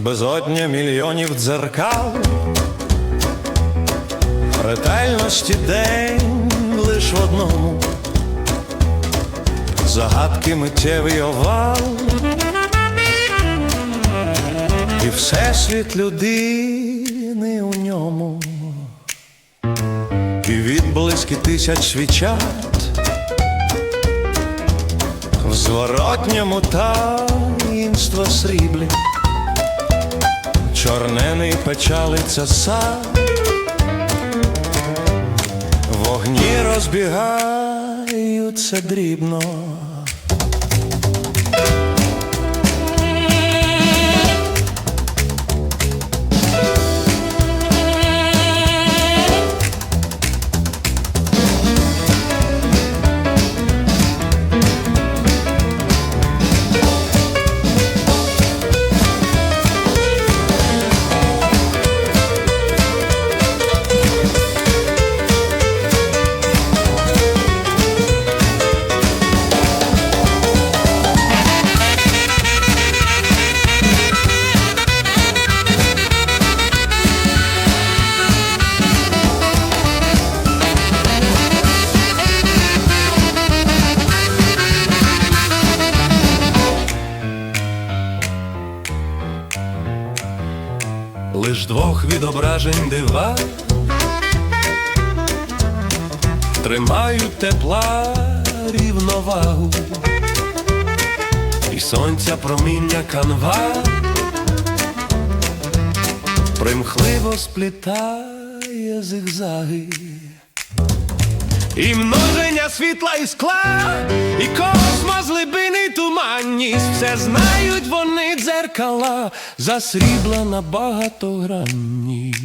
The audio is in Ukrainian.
безодня мільйонів дзеркал, ретельності день лиш в одному, загадки миттєвий овал, і всесвіт людини у ньому, і відблиски тисяч свічат. В зворотньому таїнство сріблі, чорнений печалиться сад, вогні розбігаються дрібно. Лиш двох відображень дива. Тримають тепла рівновагу, і сонця проміння канва. Примхливо сплітає зигзаги. І множення світла і скла, і космос глибини туманність, все знають вони дзеркала, засрібла на багатогранність.